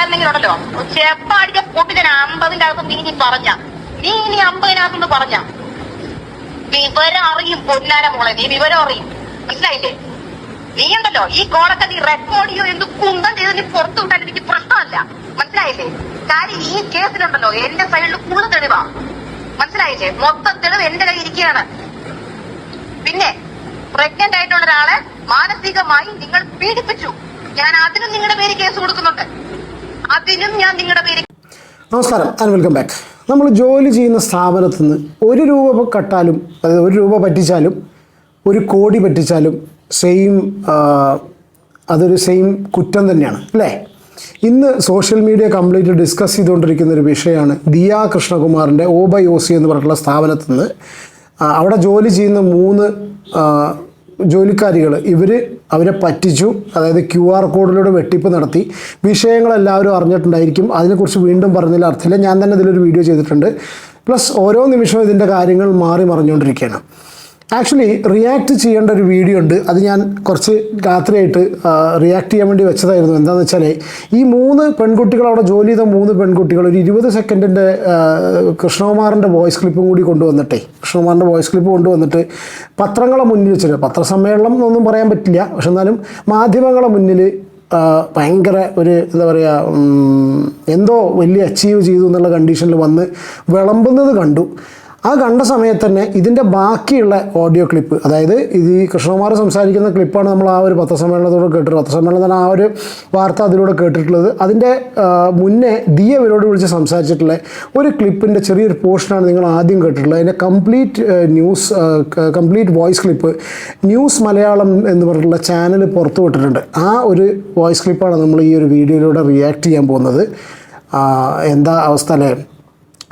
ഉണ്ടായിരുന്നെങ്കിലുണ്ടല്ലോ ചെപ്പടിച്ച പൊട്ടി ഞാൻ അമ്പതിന്റെ അകത്ത് നീ ഇനി പറഞ്ഞ. നീ ഇനി അമ്പതിനകത്തുനിന്ന് പറഞ്ഞ. വിവരം അറിയും പൊന്നാര മോളെ നീ വിവരം അറിയും. മനസ്സിലായില്ലേ? നീ ഉണ്ടല്ലോ ഈ കോളൊക്കെ നീ റെക്കോർഡ് ചെയ്ത് എന്ത് കുന്തം ചെയ്ത് നീ പുറത്തു വിട്ടാൽ എനിക്ക് പ്രശ്നമല്ല. മനസ്സിലായില്ലേ? കാര്യം ഈ കേസിലുണ്ടല്ലോ എന്റെ സൈഡിൽ കൂടുതൽ തെളിവാ. മനസ്സിലായില്ലേ? മൊത്തം തെളിവ് എന്റെ കയ്യിൽ ഇരിക്കുകയാണ്. പിന്നെ പ്രഗ്നന്റ് ആയിട്ടുള്ള ഒരാളെ മാനസികമായി നിങ്ങൾ പീഡിപ്പിച്ചു. ഞാൻ അതിനും നിങ്ങളുടെ പേര് കേസ് കൊടുക്കുന്നുണ്ട്. അതിനും ഞാൻ നിങ്ങളുടെ നമസ്കാരം ആൻഡ് വെൽക്കം ബാക്ക് നമ്മൾ ജോലി ചെയ്യുന്ന സ്ഥാപനത്തിൽ നിന്ന് ഒരു രൂപ കട്ടാലും അതായത് ഒരു രൂപ പറ്റിച്ചാലും ഒരു കോടി പറ്റിച്ചാലും സെയിം അതൊരു സെയിം കുറ്റം തന്നെയാണ് അല്ലേ? ഇന്ന് സോഷ്യൽ മീഡിയ കംപ്ലീറ്റ് ഡിസ്കസ് ചെയ്തുകൊണ്ടിരിക്കുന്ന ഒരു വിഷയമാണ് ദിയ കൃഷ്ണകുമാറിന്റെ ഓ ബൈ സി എന്ന് പറഞ്ഞിട്ടുള്ള സ്ഥാപനത്തിൽ നിന്ന് അവിടെ ജോലി ചെയ്യുന്ന മൂന്ന് ജോലിക്കാരികൾ ഇവർ അവരെ പറ്റിച്ചു അതായത് ക്യു ആർ കോഡിലൂടെ വെട്ടിപ്പ് നടത്തി. വിഷയങ്ങളെല്ലാവരും അറിഞ്ഞിട്ടുണ്ടായിരിക്കും. അതിനെക്കുറിച്ച് വീണ്ടും പറഞ്ഞതിൽ അർത്ഥമില്ല. ഞാൻ തന്നെ ഇതിലൊരു വീഡിയോ ചെയ്തിട്ടുണ്ട്. പ്ലസ് ഓരോ നിമിഷവും ഇതിന്റെ കാര്യങ്ങൾ മാറി മറിഞ്ഞുകൊണ്ടിരിക്കുകയാണ്. ആക്ച്വലി റിയാക്ട് ചെയ്യേണ്ട ഒരു വീഡിയോ ഉണ്ട്. അത് ഞാൻ കുറച്ച് രാത്രിയായിട്ട് റിയാക്ട് ചെയ്യാൻ വേണ്ടി വെച്ചതായിരുന്നു. എന്താണെന്ന് വെച്ചാൽ ഈ മൂന്ന് പെൺകുട്ടികൾ അവിടെ ജോലി ചെയ്ത മൂന്ന് പെൺകുട്ടികൾ ഒരു ഇരുപത് സെക്കൻഡിന്റെ കൃഷ്ണകുമാറിന്റെ വോയിസ് ക്ലിപ്പും കൂടി കൊണ്ടുവന്നിട്ടേ. കൃഷ്ണകുമാറിന്റെ വോയിസ് ക്ലിപ്പ് കൊണ്ടുവന്നിട്ട് പത്രങ്ങളെ മുന്നിൽ വെച്ചിട്ട് പത്രസമ്മേളനം എന്നൊന്നും പറയാൻ പറ്റില്ല. പക്ഷെ എന്നാലും മാധ്യമങ്ങളെ മുന്നിൽ ഭയങ്കര ഒരു എന്താ പറയുക എന്തോ വലിയ അച്ചീവ് ചെയ്തു എന്നുള്ള കണ്ടീഷനിൽ വന്ന് വിളമ്പുന്നത് കണ്ടു. ആ കണ്ട സമയത്ത് തന്നെ ഇതിന്റെ ബാക്കിയുള്ള ഓഡിയോ ക്ലിപ്പ് അതായത് ഇത് ഈ കൃഷ്ണകുമാർ സംസാരിക്കുന്ന ക്ലിപ്പാണ് നമ്മൾ ആ ഒരു പത്രസമ്മേളനത്തോടെ കേട്ടിട്ടുള്ളത്. പത്രസമ്മേളനം തന്നെ ആ ഒരു വാർത്ത അതിലൂടെ കേട്ടിട്ടുള്ളത്. അതിന്റെ മുന്നേ ദിയ ഇവരോട് വിളിച്ച് സംസാരിച്ചിട്ടുള്ള ഒരു ക്ലിപ്പിന്റെ ചെറിയൊരു പോർഷനാണ് നിങ്ങൾ ആദ്യം കേട്ടിട്ടുള്ളത്. അതിന്റെ complete news complete voice clip news Malayalam എന്ന് പറഞ്ഞിട്ടുള്ള ചാനൽ പുറത്തു വിട്ടിട്ടുണ്ട്. ആ ഒരു വോയിസ് ക്ലിപ്പാണ് നമ്മൾ ഈ ഒരു വീഡിയോയിലൂടെ റിയാക്ട് ചെയ്യാൻ പോകുന്നത്. എന്താ അവസ്ഥ അല്ലേ?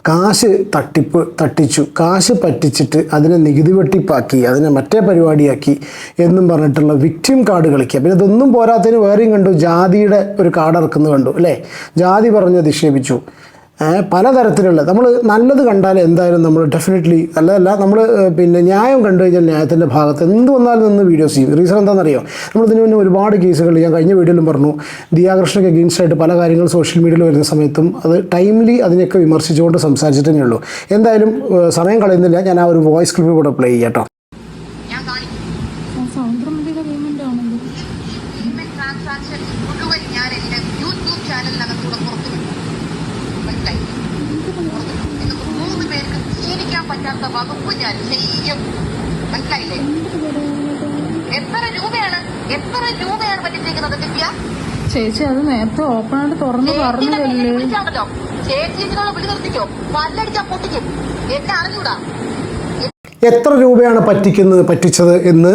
കാശ് തട്ടിപ്പ് തട്ടിച്ചു. കാശ് പറ്റിച്ചിട്ട് അതിനെ നികുതി വെട്ടിപ്പാക്കി അതിനെ മറ്റേ പരിപാടിയാക്കി എന്നും പറഞ്ഞിട്ടുള്ള വിക്ടിം കാർഡ് കളിക്കുക. പിന്നെ ഇതൊന്നും പോരാത്തതിന് വേറെയും കണ്ടു. ജാതിയുടെ ഒരു കാർഡ് ഇറക്കുന്നത് കണ്ടു അല്ലേ? ജാതി പറഞ്ഞ് അധിക്ഷേപിച്ചു. പലതരത്തിലുള്ള നമ്മൾ നല്ലത് കണ്ടാൽ എന്തായാലും നമ്മൾ ഡെഫിനറ്റ്ലി അല്ലതല്ല നമ്മൾ പിന്നെ ന്യായം കണ്ടു കഴിഞ്ഞാൽ ന്യായത്തിന്റെ ഭാഗത്ത് എന്ത് വന്നാലും നിന്ന് വീഡിയോസ് ചെയ്യും. റീസൺ എന്താണെന്നറിയോ? നമ്മൾ ഇതിനു മുന്നേ ഒരുപാട് കേസുകൾ ഞാൻ കഴിഞ്ഞ വീഡിയോയിലും പറഞ്ഞു. ദിയാകൃഷ്ണയ്ക്ക് അഗെയിൻസ്റ്റ് ആയിട്ട് പല കാര്യങ്ങളും സോഷ്യൽ മീഡിയയിൽ വരുന്ന സമയത്തും അത് ടൈംലി അതിനെയൊക്കെ വിമർശിച്ചുകൊണ്ട് സംസാരിച്ചിട്ടേ ഉള്ളൂ. എന്തായാലും സമയം കളയുന്നില്ല. ഞാൻ ആ ഒരു വോയിസ് ക്ലിപ്പ് കൂടെ പ്ലേ ചെയ്യാം കേട്ടോ ഞാൻ കാണിക്കും സൗന്ദര്യമുള്ള പേയ്മെന്റ് ആണല്ലോ പേയ്മെന്റ് ട്രാൻസാക്ഷൻ മുഴുവൻ ഞാൻ എന്റെ യൂട്യൂബ് ചാനലിനകത്തൂടെ പുറത്തു വിട്ടു മനസ്സിലായി മൂന്ന് പേർക്ക് ജീവിക്കാൻ പറ്റാത്ത വകുപ്പ് ഞാൻ ചെയ്യും മനസ്സിലായില്ലേ എത്ര രൂപയാണ് എത്ര രൂപയാണ് പറ്റിച്ചേക്കുന്നത് ദിവ്യ ചേച്ചി അത് നേരത്തെ ഓപ്പൺ ആയിട്ട് തുറന്നു പറഞ്ഞതല്ലേ? ചേച്ചി ഇതിനുള്ള വിളി നിർത്തിക്കോ. പല്ലടിച്ചാ പൊട്ടിക്കും. എന്നെ അറിഞ്ഞൂടാ. എത്ര രൂപയാണ് പറ്റിക്കുന്നത് പറ്റിച്ചത് എന്ന്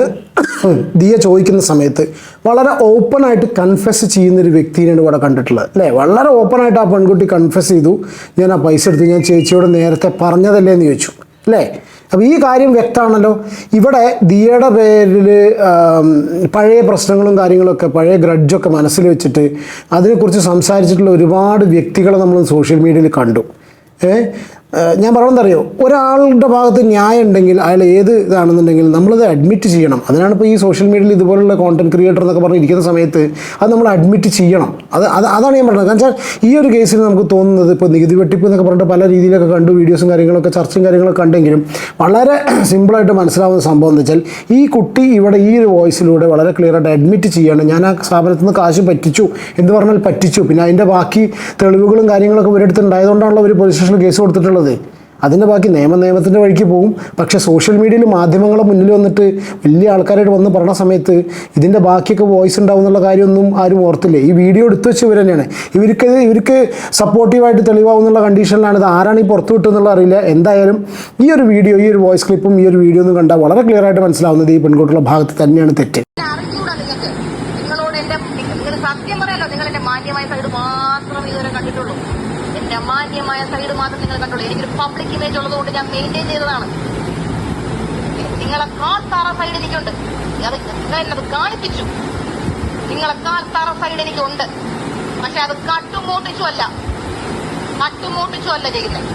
ദിയ ചോദിക്കുന്ന സമയത്ത് വളരെ ഓപ്പൺ ആയിട്ട് കൺഫെസ് ചെയ്യുന്ന ഒരു വ്യക്തിയാണ് ഇവിടെ കണ്ടിട്ടുള്ളത്. അല്ലേ? വളരെ ഓപ്പണായിട്ട് ആ പെൺകുട്ടി കൺഫെസ് ചെയ്തു. ഞാൻ ആ പൈസ എടുത്തു. ഞാൻ ചേച്ചിയോട് നേരത്തെ പറഞ്ഞതല്ലേ എന്ന് ചോദിച്ചു. അല്ലേ? അപ്പോൾ ഈ കാര്യം വ്യക്തമാണല്ലോ. ഇവിടെ ദിയയുടെ പേരിൽ പഴയ പ്രശ്നങ്ങളും കാര്യങ്ങളൊക്കെ പഴയ ഗ്രഡ്ജൊക്കെ മനസ്സിൽ വെച്ചിട്ട് അതിനെക്കുറിച്ച് സംസാരിച്ചിട്ടുള്ള ഒരുപാട് വ്യക്തികളെ നമ്മൾ സോഷ്യൽ മീഡിയയിൽ കണ്ടു. ഞാൻ പറഞ്ഞതറിയോ ഒരാളുടെ ഭാഗത്ത് ന്യായം ഉണ്ടെങ്കിൽ അയാൾ ഏത് ഇതാണെന്നുണ്ടെങ്കിൽ നമ്മളത് അഡ്മിറ്റ് ചെയ്യണം. അതിനാണ് ഇപ്പോൾ ഈ സോഷ്യൽ മീഡിയയിൽ ഇതുപോലുള്ള കോണ്ടന്റ് ക്രിയേറ്റർ എന്നൊക്കെ പറഞ്ഞിരിക്കുന്ന സമയത്ത് അത് നമ്മൾ അഡ്മിറ്റ് ചെയ്യണം. അത് അത് അതാണ് ഞാൻ പറഞ്ഞത്. കാരണം വെച്ചാൽ ഈ ഒരു കേസിൽ നമുക്ക് തോന്നുന്നത് ഇപ്പോൾ നികുതി വെട്ടിപ്പ് എന്നൊക്കെ പറഞ്ഞിട്ട് പല രീതിയിലൊക്കെ കണ്ടു വീഡിയോസും കാര്യങ്ങളൊക്കെ ചർച്ചയും കാര്യങ്ങളൊക്കെ കണ്ടെങ്കിലും വളരെ സിമ്പിളായിട്ട് മനസ്സിലാവുന്ന സംഭവം എന്ന് വെച്ചാൽ ഈ കുട്ടി ഇവിടെ ഈ ഒരു വോയിസിലൂടെ വളരെ ക്ലിയറായിട്ട് അഡ്മിറ്റ് ചെയ്യാണ്. ഞാൻ ആ സ്ഥാപനത്തിൽ നിന്ന് കാശ് പറ്റിച്ചു എന്ന് പറഞ്ഞാൽ പറ്റിച്ചു. പിന്നെ അതിന്റെ ബാക്കി തെളിവുകളും കാര്യങ്ങളൊക്കെ ഇവരെടുത്ത് ഉണ്ടായതുകൊണ്ടാണല്ലോ അവർ പോലീസ് സ്റ്റേഷനിൽ കേസ് കൊടുത്തിട്ടുള്ളത്. അതിന്റെ ബാക്കി നിയമ നിയമത്തിന്റെ വഴിക്ക് പോകും പക്ഷെ സോഷ്യൽ മീഡിയയിൽ മാധ്യമങ്ങളെ മുന്നിൽ വന്നിട്ട് വലിയ ആൾക്കാരായിട്ട് വന്ന് പറഞ്ഞ സമയത്ത് ഇതിന്റെ ബാക്കിയൊക്കെ വോയിസ് ഉണ്ടാവും എന്നുള്ള കാര്യമൊന്നും ആരും ഓർത്തില്ല. ഈ വീഡിയോ എടുത്തു വെച്ച് ഇവർ തന്നെയാണ്. ഇവർക്ക് ഇവർക്ക് സപ്പോർട്ടീവായിട്ട് തെളിവാകുന്നുള്ള കണ്ടീഷനിലാണ് ഇത് ആരാണ് ഈ പുറത്തു വിട്ടെന്നുള്ള അറിയില്ല. എന്തായാലും ഈ ഒരു വീഡിയോ ഈ ഒരു വോയിസ് ക്ലിപ്പും ഈ ഒരു വീഡിയോ ഒന്നും കണ്ടാൽ വളരെ ക്ലിയർ ആയിട്ട് മനസ്സിലാവുന്നത് ഈ പെൺകുട്ടികളുടെ ഭാഗത്ത് തന്നെയാണ് തെറ്റ്. നിങ്ങളോട് എന്റെ നിങ്ങൾ സത്യം പറയാലോ നിങ്ങൾ എന്റെ മാന്യമായ സൈഡ് മാത്രം ഇതുവരെ കണ്ടിട്ടുള്ളൂ. എന്റെ മാന്യമായ സൈഡ് മാത്രം നിങ്ങൾ കണ്ടുള്ളൂ എനിക്കൊരു പബ്ലിക് ഇമേജ് ഉള്ളതുകൊണ്ട് ഞാൻ മെയിന്റെയിൻ ചെയ്തതാണ്. നിങ്ങളെ കാൽത്താറ സൈഡ് എനിക്കുണ്ട്. അത് നിങ്ങൾ എന്നത് കാണിപ്പിച്ചു. നിങ്ങളെ കാൽത്താറ സൈഡ് എനിക്കുണ്ട്. പക്ഷെ അത് കട്ടുമോട്ടിച്ചു അല്ല കട്ടുമോട്ടിച്ചു അല്ല ചെയ്യുന്നത്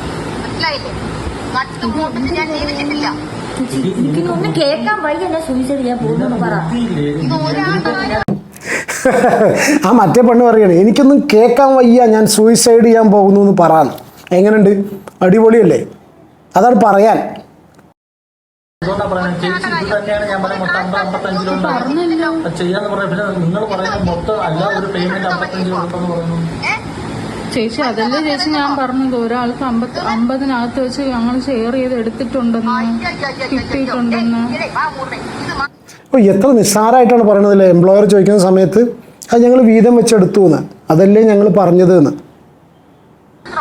മനസ്സിലായില്ലേ? കട്ടുമോട്ടിച്ച് ഞാൻ ജീവിച്ചിട്ടില്ല. എനിക്കൊന്നും കേൾക്കാൻ വഴി എന്നെ സൂചിച്ചത് ഞാൻ പോകുന്നു പറ. ആ മറ്റേ പെണ്ണ് പറയണേ എനിക്കൊന്നും കേൾക്കാൻ വയ്യ ഞാൻ സൂയിസൈഡ് ചെയ്യാൻ പോകുന്നു എന്ന് പറയാൻ എങ്ങനെയുണ്ട് അടിപൊളിയല്ലേ? അതാണ് പറയാൻ. ചെയ്യാന്ന് പറയാം പിന്നെ നിങ്ങൾ പറയുന്ന മൊത്തം അല്ല ഒരു പേയ്മെന്റ് അമ്പത്തഞ്ച് കൊടുത്തെന്ന് പറയുന്നു. ചേച്ചി അതല്ലേ ചേച്ചി ഞാൻ പറഞ്ഞത്? ഒരാൾക്ക് അമ്പത് അമ്പതിനകത്ത് വെച്ച് ഞങ്ങൾ ഷെയർ ചെയ്ത് എടുത്തിട്ടുണ്ടെന്ന് കിട്ടിയിട്ടുണ്ടെന്ന്. അപ്പോൾ എത്ര നിസ്സാരമായിട്ടാണ് പറയണതല്ലേ എംപ്ലോയർ ചോദിക്കുന്ന സമയത്ത് അത് ഞങ്ങൾ വീതം വെച്ചെടുത്തു എന്ന്. അതല്ലേ ഞങ്ങൾ പറഞ്ഞത് എന്ന്.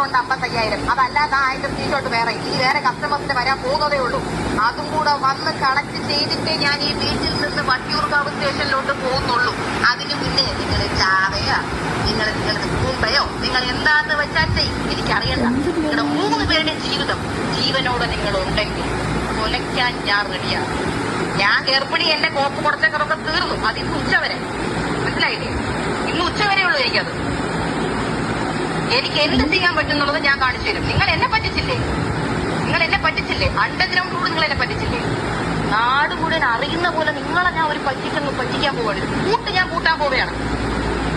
ഉണ്ട് അമ്പത്തയ്യായിരം അതല്ലാതെ ആയിരം സീറ്റോട്ട് വേറെ ഇനി വേറെ കസ്റ്റമേഴ്സിന് വരാൻ പോകുന്നതേ ഉള്ളൂ അതും കൂടെ വന്ന് കണക്ട് ചെയ്തിട്ടേ ഞാൻ ഈ വീട്ടിൽ നിന്ന് വട്ടിയൂർക്കാവ് സ്റ്റേഷനിലോട്ട് പോകുന്നുള്ളൂ അതിന് മുന്നേ നിങ്ങൾ ചാവയോ നിങ്ങൾ നിങ്ങൾക്ക് കൂമ്പയോ നിങ്ങൾ എന്താന്ന് വെച്ചാൽ ചെയ്യും. എനിക്കറിയണ്ട. നിങ്ങളുടെ മൂന്ന് പേരുടെ ജീവിതം ജീവനോട് നിങ്ങൾ ഉണ്ടെങ്കിൽ കൊലയ്ക്കാൻ ഞാൻ റെഡിയാണ്. ഞാൻ ഗർഭിണി എന്റെ കോപ്പ് കുറച്ചൊക്കെ തീർന്നു. അത് ഇന്ന് ഉച്ചവരെ. മനസ്സിലായില്ലേ? ഇന്ന് ഉച്ചവരെ ഉള്ളൂ എനിക്കത്. എനിക്ക് എന്ത് ചെയ്യാൻ പറ്റുന്നുള്ളത് ഞാൻ കാണിച്ചു തരും. നിങ്ങൾ എന്നെ പറ്റിച്ചില്ലേ? നിങ്ങൾ എന്നെ പറ്റിച്ചില്ലേ? അണ്ടർഗ്രൗണ്ട് കൂടെ നിങ്ങൾ എന്നെ പറ്റിച്ചില്ലേ? നാട് മുഴുവൻ അറിയുന്ന പോലെ നിങ്ങളെ ഞാൻ ഒരു പറ്റിക്കുന്നു പറ്റിക്കാൻ പോവാണ്. കൂട്ട് ഞാൻ കൂട്ടാൻ പോവുകയാണ്.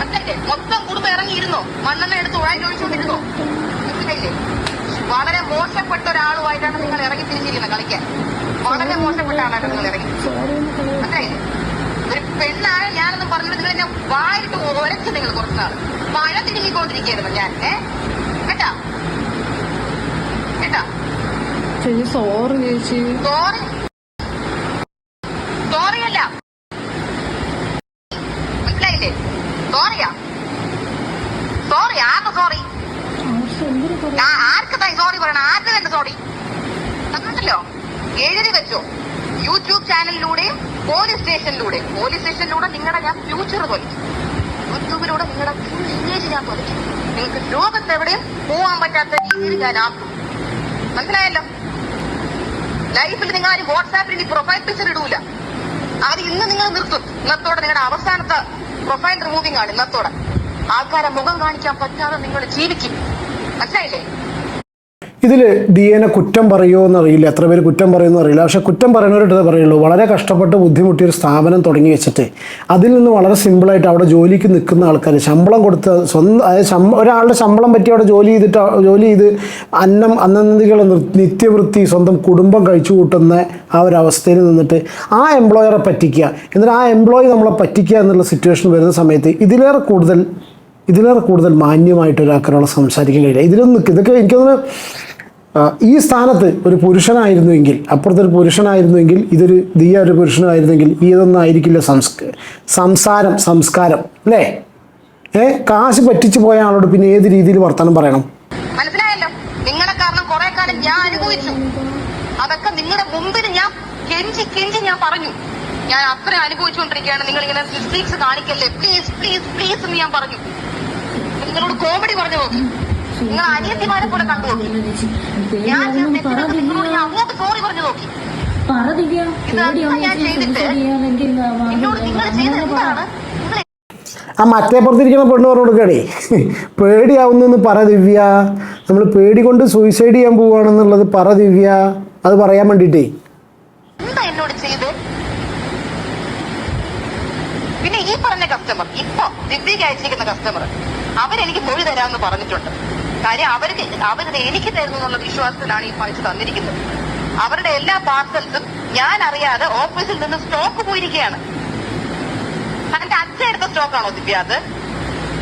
മനസ്സിലായില്ലേ? മൊത്തം കുടുംബം ഇറങ്ങിയിരുന്നോ? മണ്ണെണ്ണ എടുത്ത് ഉഴായി ഒഴിച്ചുകൊണ്ടിരുന്നോ? മനസ്സിലായില്ലേ? വളരെ മോശപ്പെട്ട ഒരാളുമായിട്ടാണ് നിങ്ങൾ ഇറങ്ങി തിരിച്ചിരിക്കുന്നത് കളിക്കാൻ. വളരെ മോശപ്പെട്ട ആളാണ് നിങ്ങൾ ഇറങ്ങി. മനസ്സിലായില്ലേ? ഒരു പെണ്ണാണ് ഞാനെന്ന് പറഞ്ഞത് നിങ്ങൾ എന്നെ വായിട്ട് ഒരച്ച് നിങ്ങൾ കുറച്ചാൾ മഴ തിരുങ്ങിക്കൊണ്ടിരിക്കുകയായിരുന്നു ഞാൻ. ഏ? കേട്ടാ? കേട്ടാ? ചേച്ചി സോറി ചേച്ചി. സോറി സോറിയല്ല മനസ്സിലായില്ലേ സോറിയാ സോറി ആർക്ക് സോറി ആർക്ക് തായി സോറി പറയണം. ആർക്ക് തന്നെ സോറി തന്നിട്ടല്ലോ എഴുതി വെച്ചോ. യൂട്യൂബ് ചാനലിലൂടെയും പോലീസ് സ്റ്റേഷനിലൂടെയും പോലീസ് സ്റ്റേഷനിലൂടെ നിങ്ങളുടെ ഞാൻ ഫ്യൂച്ചർ തൊലിക്കും യൂട്യൂബിലൂടെ നിങ്ങളുടെ ഫുൾ ഇമേജ് ഞാൻ തൊലിക്കും നിങ്ങൾക്ക് ലോകത്ത് എവിടെയും പോവാൻ പറ്റാത്ത രീതിയിൽ ഞാൻ മനസ്സിലായല്ലോ? ലൈഫിൽ നിങ്ങൾ ആരും വാട്സാപ്പിൽ ഇനി പ്രൊഫൈൽ പിക്ചർ ഇടൂല. അത് ഇന്ന് നിങ്ങൾ നിർത്തും. ഇന്നത്തോടെ നിങ്ങളുടെ അവസാനത്തെ പ്രൊഫൈൽ റിമൂവിംഗ് ആണ് ഇന്നത്തോടെ ആൾക്കാരെ മുഖം കാണിക്കാൻ പറ്റാതെ നിങ്ങൾ ജീവിക്കും. മനസ്സിലായില്ലേ? ഇതിൽ എനെ കുറ്റം പറയുമോ എന്നറിയില്ല. എത്ര പേര് കുറ്റം പറയുമെന്ന് അറിയില്ല പക്ഷേ കുറ്റം പറയുന്നവരുടെ പറയുള്ളൂ. വളരെ കഷ്ടപ്പെട്ട് ബുദ്ധിമുട്ടി ഒരു സ്ഥാപനം തുടങ്ങി വെച്ചിട്ട് അതിൽ നിന്ന് വളരെ സിമ്പിളായിട്ട് അവിടെ ജോലിക്ക് നിൽക്കുന്ന ആൾക്കാർ ശമ്പളം കൊടുത്ത് സ്വന്തം അതായത് ഒരാളുടെ ശമ്പളം പറ്റി അവിടെ ജോലി ചെയ്തിട്ട് ജോലി ചെയ്ത് അന്നം അന്നന്തികൾ നിത്യവൃത്തി സ്വന്തം കുടുംബം കഴിച്ചു കൂട്ടുന്ന ആ ഒരു അവസ്ഥയിൽ നിന്നിട്ട് ആ എംപ്ലോയറെ പറ്റിക്കുക. എന്നിട്ട് ആ എംപ്ലോയി നമ്മളെ പറ്റിക്കുക എന്നുള്ള സിറ്റുവേഷൻ വരുന്ന സമയത്ത് ഇതിലേറെ കൂടുതൽ ഇതിലേറെ കൂടുതൽ മാന്യമായിട്ട് ഒരാൾക്കാരോട് സംസാരിക്കാൻ കഴിയില്ല. ഇതിലൊന്നും ഇതൊക്കെ എനിക്കൊന്ന് ഈ സ്ഥാനത്ത് ഒരു പുരുഷനായിരുന്നുവെങ്കിൽ അപ്പുറത്തൊരു പുരുഷനായിരുന്നുവെങ്കിൽ ഇതൊരു ദിയ ഒരു പുരുഷനായിരുന്നെങ്കിൽ ഇതൊന്നും സംസ്ക സംസാരം സംസ്കാരം അല്ലേ? ഏ കാശ് പറ്റിച്ചു പോയ ആളോട് പിന്നെ ഏത് രീതിയിൽ വർത്തമാനം പറയണം? മനസ്സിലായല്ലോ? നിങ്ങളെ കാരണം കുറെ ഞാൻ അനുഭവിച്ചു. അതൊക്കെ നിങ്ങളുടെ മുമ്പിൽ ഞാൻ കെഞ്ചി കെഞ്ചി ഞാൻ പറഞ്ഞു. ഞാൻ അത്ര അനുഭവിച്ചുകൊണ്ടിരിക്കുകയാണ്. നിങ്ങൾ ഇങ്ങനെ മിസ്റ്റേക്സ് കാണിക്കല്ലേ? പ്ലീസ് പ്ലീസ് പ്ലീസ് എന്ന് ഞാൻ പറഞ്ഞു. നിങ്ങളോട് കോമഡി പറഞ്ഞു നോക്കി നിങ്ങൾ അനിയത്തിമാരെ പോലെ കണ്ടു നോക്കി. ഞാൻ തെറ്റിനൊക്കെ നിങ്ങളോട് ഞാൻ അങ്ങോട്ട് സോറി പറഞ്ഞു നോക്കി. ഞാൻ ചെയ്തിട്ട് എന്നോട് നിങ്ങൾ ചെയ്ത് എന്താണ്? ആ മറ്റേ പുറത്തിരിക്കുന്ന പെണ്ണ് പറഞ്ഞു കൊടുക്കണേ പേടിയാവുന്നെന്ന് പറ ദിവ്യ. നമ്മൾ പേടി കൊണ്ട് സൂയിസൈഡ് ചെയ്യാൻ പോവുകയാണെന്നുള്ളത് പറ ദിവ്യ. അത് പറയാൻ വേണ്ടിയിട്ടേ എന്താ എന്നോട് ചെയ്ത്? പിന്നെ ഈ പറഞ്ഞ കസ്റ്റമർ ഇപ്പൊ ദിവ്യക്ക് അയച്ചിരിക്കുന്ന കസ്റ്റമർ അവരെനിക്ക് മൊഴി തരാമെന്ന് പറഞ്ഞിട്ടുണ്ട്. കാര്യം അവർക്ക് അവർ എനിക്ക് തരുന്നു എന്നുള്ള വിശ്വാസത്തിലാണ് ഈ പൈസ തന്നിരിക്കുന്നത്. അവരുടെ എല്ലാ പാർസൽസും ഞാൻ അറിയാതെ ഓഫീസിൽ നിന്ന് സ്റ്റോക്ക് പോയിരിക്കുകയാണ്. തന്റെ അച്ഛൻ എടുത്ത സ്റ്റോക്കാണോ ദിവ്യ അത്?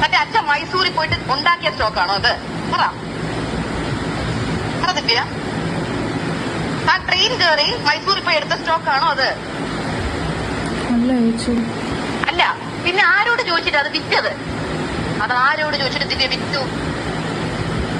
തന്റെ അച്ഛൻ മൈസൂരിൽ പോയിട്ട് ഉണ്ടാക്കിയ സ്റ്റോക്കാണോ അത്? പറ. ദിവ്യ. ആ ട്രെയിൻ കയറി മൈസൂരിൽ പോയി എടുത്ത സ്റ്റോക്കാണോ അത്? അല്ല പിന്നെ ആരോട് ചോദിച്ചിട്ട് അത് വിറ്റത്? അത് ആരോട് ചോദിച്ചിട്ട് ദിവ്യ വിറ്റു?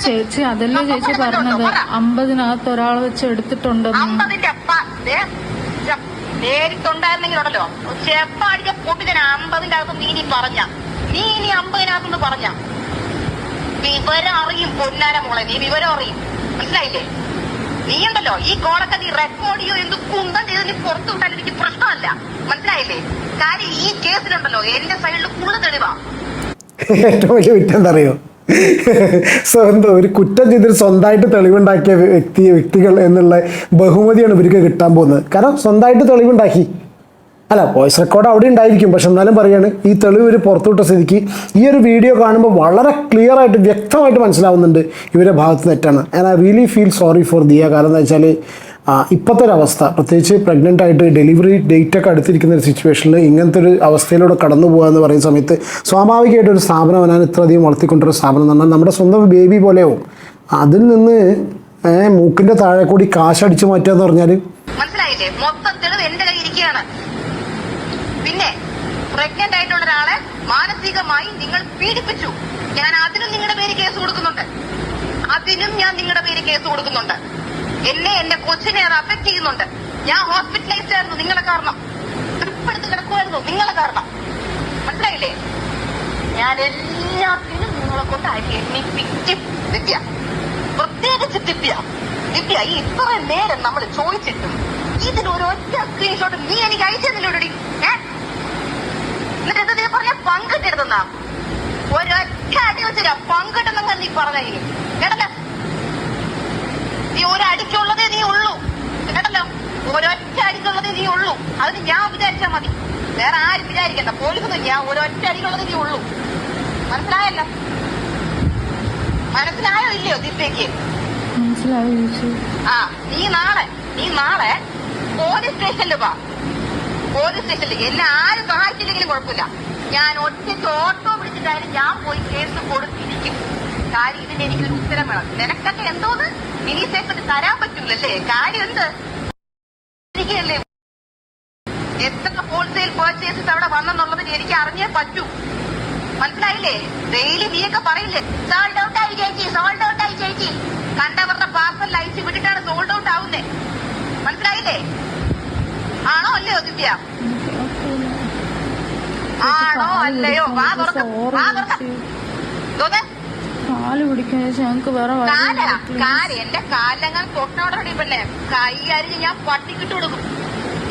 ചേച്ചി അതല്ലേ ചേച്ചി പറഞ്ഞത്? അമ്പതിനകത്ത് ഒരാൾ വെച്ച് എടുത്തിട്ടുണ്ടെന്ന്. അമ്പതിന്റെ അപ്പ ദേ, ചെ- നേരിട്ടുണ്ടായിരുന്നെങ്കിലുണ്ടല്ലോ. ചെപ്പാടിച്ച പൊട്ടിച്ചന അമ്പതിന്റെ അകത്ത് നീ ഇനി പറഞ്ഞ. നീ ഇനി അമ്പതിനകത്തുനിന്ന് പറഞ്ഞ. വിവരം അറിയും പൊന്നാര മോളെ നീ വിവരം അറിയും. മനസ്സിലായില്ലേ? നീ ഉണ്ടല്ലോ ഈ കോളൊക്കെ നീ റെക്കോർഡിയോ എന്ത് കുന്തം ചെയ്ത് നീ പുറത്തു വിട്ടാൽ എനിക്ക് പ്രശ്നമല്ല. മനസ്സിലായില്ലേ? കാര്യം ഈ കേസിലുണ്ടല്ലോ എന്റെ സൈഡിൽ കൂടുതൽ തെളിവാ. ഏറ്റവും വലിയ സ്വന്തം ഒരു കുറ്റം ചെയ്തിട്ട് സ്വന്തമായിട്ട് തെളിവുണ്ടാക്കിയ വ്യക്തി വ്യക്തികൾ എന്നുള്ള ബഹുമതിയാണ് ഇവർക്ക് കിട്ടാൻ പോകുന്നത്. കാരണം സ്വന്തമായിട്ട് തെളിവുണ്ടാക്കി. അല്ല വോയിസ് റെക്കോർഡ് അവിടെ ഉണ്ടായിരിക്കും പക്ഷെ എന്നാലും പറയാണ് ഈ തെളിവ് ഇവർ പുറത്തുവിട്ട സ്ഥിതിക്ക് ഈ ഒരു വീഡിയോ കാണുമ്പോൾ വളരെ ക്ലിയർ ആയിട്ട് വ്യക്തമായിട്ട് മനസ്സിലാവുന്നുണ്ട് ഇവരുടെ ഭാഗത്ത് തെറ്റാണ്. And I really feel sorry for Diya. കാരണം എന്താ വെച്ചാൽ ഇപ്പോഴത്തെ ഒരു അവസ്ഥ പ്രത്യേകിച്ച് പ്രഗ്നന്റ് ആയിട്ട് ഡെലിവറി ഡേറ്റ് ഒക്കെ അടുത്തിരിക്കുന്ന ഒരു സിറ്റുവേഷനിൽ ഇങ്ങനത്തെ ഒരു അവസ്ഥയിലൂടെ കടന്നു പോകുക എന്ന് പറയുന്ന സമയത്ത് സ്വാഭാവികമായിട്ട് ഒരു സ്ഥാപനം ഇത്ര ഇത്രയധികം വളർത്തിക്കൊണ്ടൊരു സ്ഥാപനം എന്ന് പറഞ്ഞാൽ നമ്മുടെ സ്വന്തം ബേബി പോലെയാവും. അതിൽ നിന്ന് മൂക്കിന്റെ താഴെ കൂടി കാശ് അടിച്ചു മാറ്റുക എന്ന് പറഞ്ഞാൽ മനസ്സിലായില്ലേ? മൊത്തം ഇരിക്കുകയാണ്. പിന്നെ പ്രഗ്നന്റ് ആയിട്ടുള്ള ഒരാളെ മാനസികമായി നിങ്ങൾ പീഡിപ്പിച്ചു. ഞാൻ അതിനും നിങ്ങളുടെ പേര് കേസ് കൊടുക്കുന്നുണ്ട്. അതിനും ഞാൻ നിങ്ങളുടെ പേര് കേസ് കൊടുക്കുന്നുണ്ട്. എന്നെ എന്റെ കൊച്ചിനെ അത് അഫക്ട് ചെയ്യുന്നുണ്ട്. ഞാൻ ഹോസ്പിറ്റലൈസ്ഡ് ആയിരുന്നു നിങ്ങളെ കാരണം. ട്രിപ്പ് കിടക്കുമായിരുന്നു നിങ്ങളെ കാരണം. മനസ്സിലായില്ലേ? ഞാൻ എല്ലാത്തിനും നിങ്ങളെ കൊണ്ട് അരി എണ്ണിപ്പിക്കും ദിവ്യ. പ്രത്യേകിച്ച് ദിവ്യ. ദിവ്യ ഈ ഇത്ര നേരം നമ്മൾ ചോദിച്ചിട്ടും ഇതിനൊരൊറ്റ സ്ക്രീൻഷോട്ട് നീ എനിക്ക് അയച്ചു തന്നില്ലോടി. ഏ? എന്നിട്ട് എന്താ പറഞ്ഞ? പങ്കിട്ടിരുന്നാ ഒരൊറ്റ അടി വെച്ചില്ല പങ്കിട്ടെന്നങ്ങ് നീ പറഞ്ഞു കേട്ടല്ലോ നീ ഒരടിക്കുള്ളതേ നീ ഉള്ളൂ. കേട്ടല്ലോ? ഒരൊറ്റ അടിക്കുള്ളതേ നീ ഉള്ളൂ. അതിന് ഞാൻ വിചാരിച്ചാ മതി. വേറെ ആരും വിചാരിക്കണ്ട. പോലീസൊന്നും ഞാൻ ഒരൊറ്റ അടിക്കുള്ളതേ നീ ഉള്ളൂ. മനസ്സിലായല്ലോ? മനസ്സിലായോ ഇല്ലയോ ദിവ്യക്ക് ആ നീ നാളെ നീ നാളെ പോലീസ് സ്റ്റേഷനിൽ വാ. പോലീസ് സ്റ്റേഷനിൽ എന്നെ ആരും സഹായിച്ചില്ലെങ്കിലും കുഴപ്പമില്ല. ഞാൻ ഒറ്റയ്ക്ക് ഓട്ടോ പിടിച്ചിട്ടായാലും ഞാൻ പോയി കേസ് കൊടുത്തിരിക്കും. കാര്യം ഇതിന് എനിക്കൊരു ഉത്തരം വേണം. നിനക്കൊക്കെ എന്തോന്ന്? ഇനി സേഫിന് തരാൻ പറ്റൂലല്ലേ കാര്യം എന്ത് ഇരിക്കുകയല്ലേ എത്ര ഹോൾസെയിൽ പർച്ചേസസ് അവിടെ വന്നെന്നുള്ളത് എനിക്ക് അറിഞ്ഞേ പറ്റൂ. മനസ്സിലായില്ലേ? ഡെയിലി നീയൊക്കെ പറയില്ലേ സോൾഡ് ഔട്ട് ആയി ചേച്ചി സോൾഡ് ഔട്ട് ആയി ചേച്ചി. കണ്ടവരുടെ പാർസൽ അയച്ചു വിട്ടിട്ടാണ് സോൾഡ് ഔട്ട് ആവുന്നേ. മനസ്സിലായില്ലേ? ആണോ അല്ലയോ ദിവ്യ? ആണോ അല്ലയോ? വാ തുറക്ക വാ തുറക്ക. തോന്നെ കാൽ പിടിക്കാൻ ചേച്ചി ഞങ്ങക്ക് വേറെ കാല കാൽ എന്റെ കാലങ്ങൾ പൊട്ടോടെ കൈ അരിഞ്ഞ് ഞാൻ പട്ടിക്കിട്ട് കൊടുക്കും.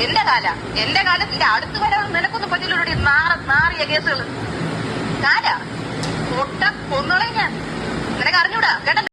എന്റെ കാല എന്റെ കാലം നിന്റെ അടുത്ത് വരെ നിനക്കൊന്നും പറ്റില്ലോടി നാറ നാറിയ കേസുകൾ കാല തൊട്ട കൊന്നുകളെ ഞാൻ. നിനക്ക് അറിഞ്ഞൂടാ? കേട്ടോ